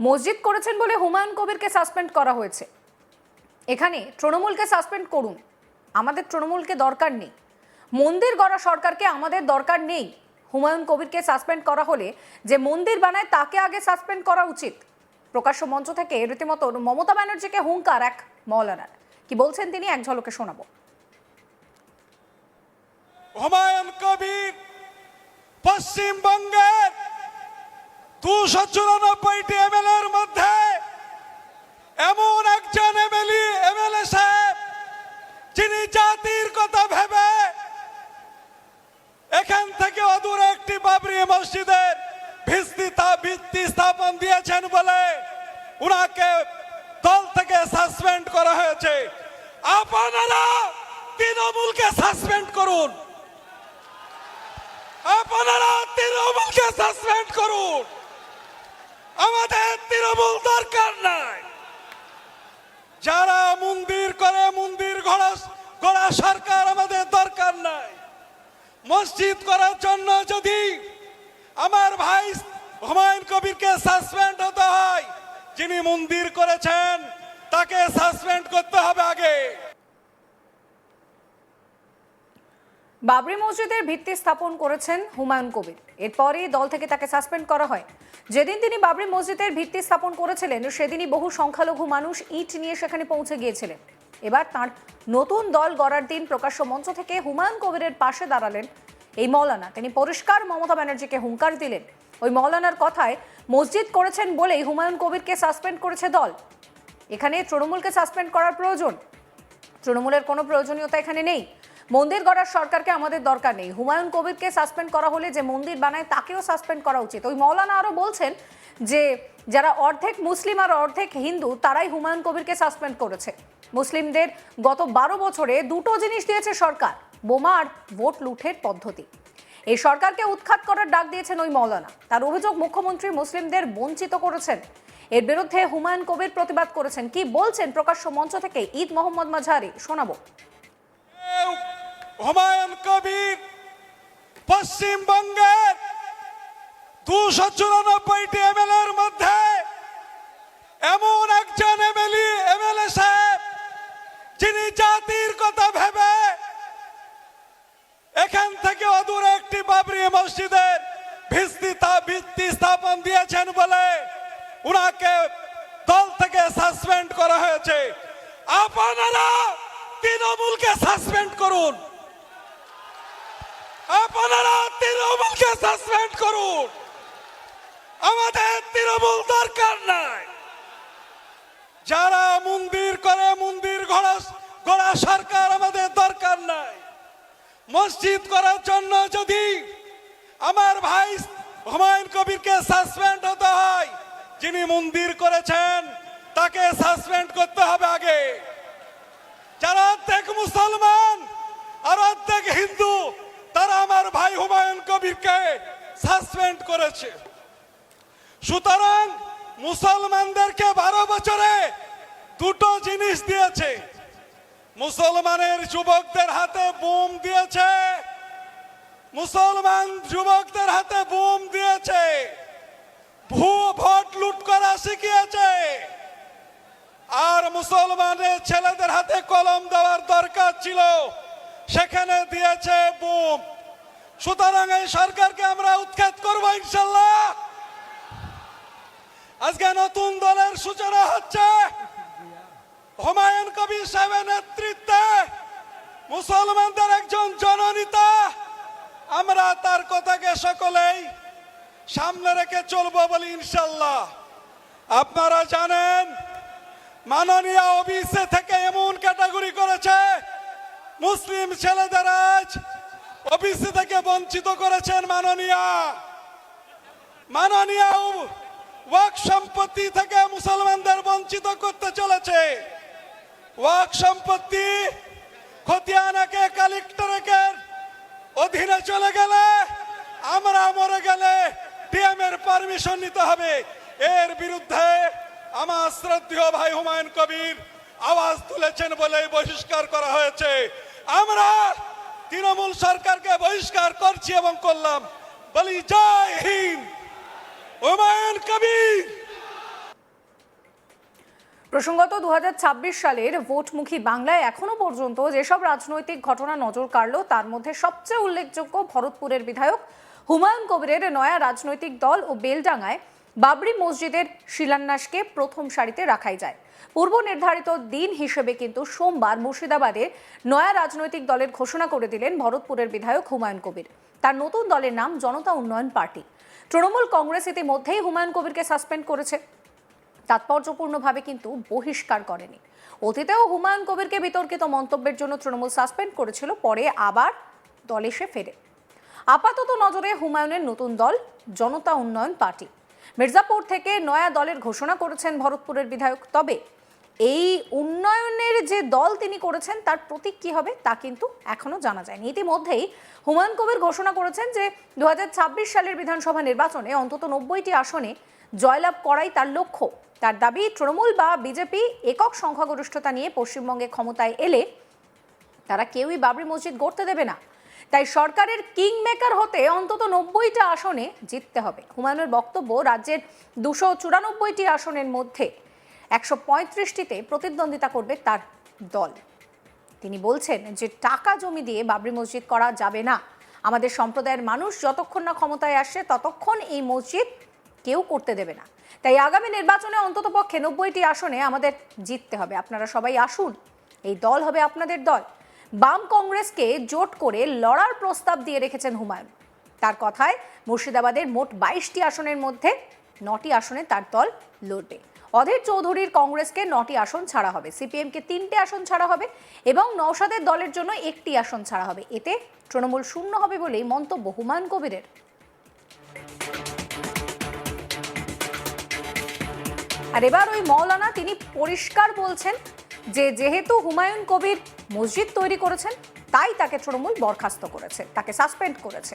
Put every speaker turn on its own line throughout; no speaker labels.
মসজিদ করেছেন বলে হুমায়ুন কবিরকে সাসপেন্ড করা হয়েছে। এখানে তৃণমূলকে সাসপেন্ড করুন। আমাদের তৃণমূলকে দরকার নেই। মন্দির গড়া সরকারকে আমাদের দরকার নেই হুমায়ুন কবিরকে সাসপেন্ড করা হলে। যে মন্দির বানায় তাকে আগে সাসপেন্ড করা উচিত। প্রকাশ্য মঞ্চ থেকে রীতিমতো মমতা ব্যানার্জিকে হুঙ্কার এক মৌলানার। কি বলছেন তিনি? এক ঝলকে শোনাবো।
হুমায়ুন কবির পশ্চিমবঙ্গের দুশো চুরানব্বইটি এমএলএর মধ্যে এমন একজন এমএলএ এমএলএ সাহেব, যিনি জাতির কথা ভেবে এখান থেকে অদূরে একটি বাবরি মসজিদের ভিত্তি তা- ভিত্তি স্থাপন দিয়েছেন বলে উনাকে দল থেকে সাসপেন্ড করা হয়েছে। আপনারা তৃণমূলকে সাসপেন্ড করুন। আপনারা তৃণমূলকে সাসপেন্ড করুন। আমাদের তৃণমূল দরকার নাই। যারা মন্দির করে, মন্দির গড়া গড়া সরকার আমাদের দরকার নাই। মসজিদ করার জন্য যদি আমার ভাই হুমায়ুন কবিরকে সাসপেন্ড হতে হয়, যিনি মন্দির করেছেন, তাকে সাসপেন্ড করতে হবে আগে।
বাবরি মসজিদের ভিত্তি স্থাপন করেছেন হুমায়ুন কবির। এরপরই দল থেকে তাকে সাসপেন্ড করা হয়। যেদিন তিনি বাবরি মসজিদের ভিত্তি স্থাপন করেছিলেন, সেদিনই বহু সংখ্যালঘু মানুষ ইট নিয়ে সেখানে পৌঁছে গিয়েছিলেন। এবার তার নতুন দল গড়ার দিন প্রকাশ্য মঞ্চ থেকে হুমায়ুন কবিরের পাশে দাঁড়ালেন এই মৌলানা। তিনি পরিষ্কার মমতা ব্যানার্জিকে হুঙ্কার দিলেন। ওই মৌলানার কথায়, মসজিদ করেছেন বলেই হুমায়ুন কবিরকে সাসপেন্ড করেছে দল। এখানে তৃণমূলকে সাসপেন্ড করার প্রয়োজন। তৃণমূলের কোনো প্রয়োজনীয়তা এখানে নেই। মন্দির গড়ার সরকারকে আমাদের দরকার নেই। হুমায়ুন কবিরকে সাসপেন্ড করা হলে যে মন্দির বানায়, তাকেও সাসপেন্ড করা উচিত। ওই মৌলানা আরও বলছেন যে, যারা অর্ধেক মুসলিম আর অর্ধেক হিন্দু, তারাই হুমায়ুন কবিরকে সাসপেন্ড করেছে। মুসলিমদের গত বারো বছরে দুটো জিনিস দিয়েছে সরকার, বোমা আর ভোট লুঠের পদ্ধতি। এই সরকারকে উৎখাত করার ডাক দিয়েছেন ওই মৌলানা। তার অভিযোগ মুখ্যমন্ত্রী মুসলিমদের বঞ্চিত করেছেন। এর বিরুদ্ধে হুমায়ুন কবির প্রতিবাদ করেছেন। কি বলছেন প্রকাশ্য মঞ্চ থেকে ঈদ মোহাম্মদ মাঝারি? শোনাবো।
হুমায়ুন কবির পশ্চিমবঙ্গের দুশো চুরানব্বইটি এমএলএর মধ্যে এমন একজন এমএলএ এমএলএ সাহেব যিনি জাতির কথা ভেবে এখান থেকে অদূরে একটি বাবরি মসজিদের ভিত্তি ভিত্তি স্থাপন দিয়েছেন বলে উনাকে দল থেকে সাসপেন্ড করা হয়েছে। আপনারা তৃণমূলকে সাসপেন্ড করুন। আপনারা তৃণমূলকে সাসপেন্ড করুন। আমাদের তৃণমূল দরকার নাই। যারা মন্দির করে মন্দির গড়া গড়া সরকার আমাদের দরকার নাই। মসজিদ করার জন্য যদি আমার ভাই হুমায়ুন কবিরকে সাসপেন্ড হতে হয়, যিনি মন্দির করেছেন, তাকে সাসপেন্ড করতে হবে আগে। যারা অর্ধেক মুসলমান আর অর্ধেক হিন্দু তারা আমার ভাই হুমায়ুন সাসপেন্ড করেছে। সুতরাং মুসলমানদেরকে বারো বছরে দুটো জিনিস দিয়েছে। মুসলমানের যুবকদের হাতে বোম দিয়েছে। মুসলমান যুবকদের হাতে বোম দিয়েছে। ভুয়ো ভোট লুট করা শিখিয়েছে। আর মুসলমানের ছেলেদের হাতে কলম দেওয়ার দরকার ছিল। সেখানে দিয়েছে বুম। সুতরাং এই সরকারকে আমরা উৎখাত করব ইনশাল্লাহ আজকে নতুন দলের সূচনা হচ্ছে হুমায়ুন কবির সাহেবের নেতৃত্বে মুসলমানদের একজন জননেতা। আমরা তার কথাকে সকলেই সামনে রেখে চলবো বলি ইনশাল্লাহ আপনারা জানেন, মাননীয় অফিসে থেকে এমন ক্যাটাগরি করেছে, মুসলিম ছেলেদের আজ অফিসে থেকে বঞ্চিত করেছেন মাননীয়। মাননীয় ওয়াক সম্পত্তি থেকে মুসলমানদের বঞ্চিত করতে চলেছে। ওয়াক সম্পত্তি খতিয়ানাকে কালেক্টরের অধীনে চলে গেলে আমরা মরে গেলে ডিএম এর পারমিশন নিতে হবে। এর বিরুদ্ধে আমার শ্রদ্ধেয় ভাই হুমায়ুন কবির আওয়াজ তুলেছেন বলে বহিষ্কার করা হয়েছে। আমরা তৃণমূল সরকারকে বহিষ্কার করছি এবং করলাম। বলি, জয় হিন্দ। হুমায়ুন
প্রসঙ্গত দু হাজার ছাব্বিশ সালের ভোটমুখী বাংলায় এখনও পর্যন্ত যেসব রাজনৈতিক ঘটনা নজর কাড়ল, তার মধ্যে সবচেয়ে উল্লেখযোগ্য ভরতপুরের বিধায়ক হুমায়ুন কবিরের নয়া রাজনৈতিক দল ও বেলডাঙ্গায় বাবরি মসজিদের শিলান্যাসকে প্রথম সারিতে রাখাই যায়। পূর্ব নির্ধারিত দিন হিসেবে কিন্তু সোমবার মুর্শিদাবাদে নয়া রাজনৈতিক দলের ঘোষণা করে দিলেন ভরতপুরের বিধায়ক হুমায়ুন কবির। তার নতুন দলের নাম জনতা উন্নয়ন পার্টি। তৃণমূল কংগ্রেস ইতিমধ্যেই হুমায়ুন কবিরকে সাসপেন্ড করেছে। তাৎপর্যপূর্ণভাবে কিন্তু বহিষ্কার করেনি। অতীতেও হুমায়ুন কবিরকে বিতর্কিত মন্তব্যের জন্য তৃণমূল সাসপেন্ড করেছিল, পরে আবার দলে এসে ফেরে। আপাতত নজরে হুমায়ুনের নতুন দল জনতা উন্নয়ন পার্টি। মির্জাপুর থেকে নয়া দলের ঘোষণা করেছেন ভরতপুরের বিধায়ক। তবে এই উন্নয়নের যে দল তিনি করেছেন, তার প্রতীক কি হবে তা কিন্তু এখনও জানা যায়নি। ইতিমধ্যেই হুমায়ুন কবির ঘোষণা করেছেন যে দু হাজার ছাব্বিশ সালের বিধানসভা নির্বাচনে অন্তত নব্বইটি আসনে জয়লাভ করাই তার লক্ষ্য। তার দাবি, তৃণমূল বা বিজেপি একক সংখ্যাগরিষ্ঠতা নিয়ে পশ্চিমবঙ্গে ক্ষমতায় এলে তারা কেউই বাবরি মসজিদ গড়তে দেবে না। তাই সরকারের কিং মেকার হতে অন্তত নব্বইটা আসনে জিততে হবে। হুমায়ুনের বক্তব্য, রাজ্যের দুশো চুরানব্বইটি আসনের মধ্যে একশো পঁয়ত্রিশটিতে প্রতিদ্বন্দ্বিতা করবে তার দল। তিনি বলছেন যে টাকা জমি দিয়ে বাবরি মসজিদ করা যাবে না। আমাদের সম্প্রদায়ের মানুষ যতক্ষণ না ক্ষমতায় আসে, ততক্ষণ এই মসজিদ কেউ করতে দেবে না। তাই আগামী নির্বাচনে অন্তত পক্ষে নব্বইটি আসনে আমাদের জিততে হবে। আপনারা সবাই আসুন। এই দল হবে আপনাদের দল। বাম কংগ্রেসকে জোট করে লড়ার প্রস্তাব দিয়ে রেখেছেন হুমায়ুন। তার কথায় মুর্শিদাবাদের মোট বাইশটি আসনের মধ্যে নটি আসনে তার দল লড়বে। অধীর চৌধুরীর কংগ্রেসকে নটি আসন ছাড়া হবে। সিপিএমকে তিনটে আসন ছাড়া হবে এবং নওশাদের দলের জন্য একটি আসন ছাড়া হবে। এতে তৃণমূল শূন্য হবে বলেই মন্তব্য হুমায়ুন কবিরের। আর এবার ওই মৌলানা, তিনি পরিষ্কার বলছেন যে যেহেতু হুমায়ুন কবির মসজিদ তৈরি করেছেন, তাই তাকে তৃণমূল বরখাস্ত করেছে, তাকে সাসপেন্ড করেছে।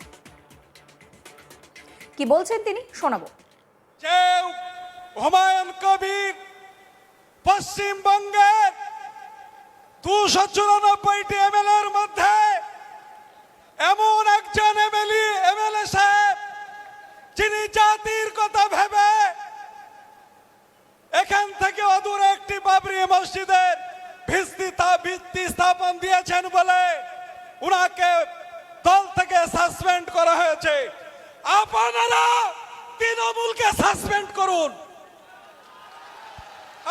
কি বলছেন তিনি? শোনাবো।
হুমায়ুন কবির পশ্চিমবঙ্গের দুশো চুরানব্বইটি এমএলএর মধ্যে এমন একজন এমএলএ এমএলএ সাহেব, যিনি জাতির কথা ভেবে এখান থেকে অদূরে একটি বাবরি মসজিদের ভিত্তি স্থাপন দিয়েছেন বলে উনাকে দল থেকে সাসপেন্ড করা হয়েছে। আপনারা তৃণমূলকে সাসপেন্ড করুন।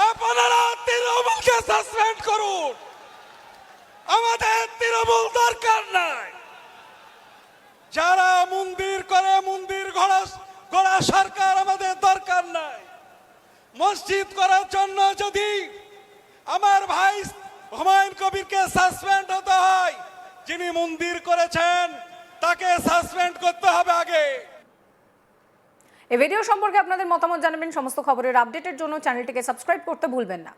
আপনারা তৃণমূলকে সাসপেন্ড করুন। আমাদের তৃণমূল দরকার নাই। যারা মন্দির করে মন্দির গড়া গড়া সরকার আমাদের দরকার নাই। মসজিদ করার জন্য যদি কবিরকে সাসপেন্ড হতে হয়। যিনি মন্দির করেছেন, তাকে সাসপেন্ড করতে হবে আগে।
এই ভিডিও সম্পর্কে আপনাদের মতামত জানাবেন, সমস্ত খবরের আপডেটের জন্য চ্যানেলটিকে সাবস্ক্রাইব করতে ভুলবেন না।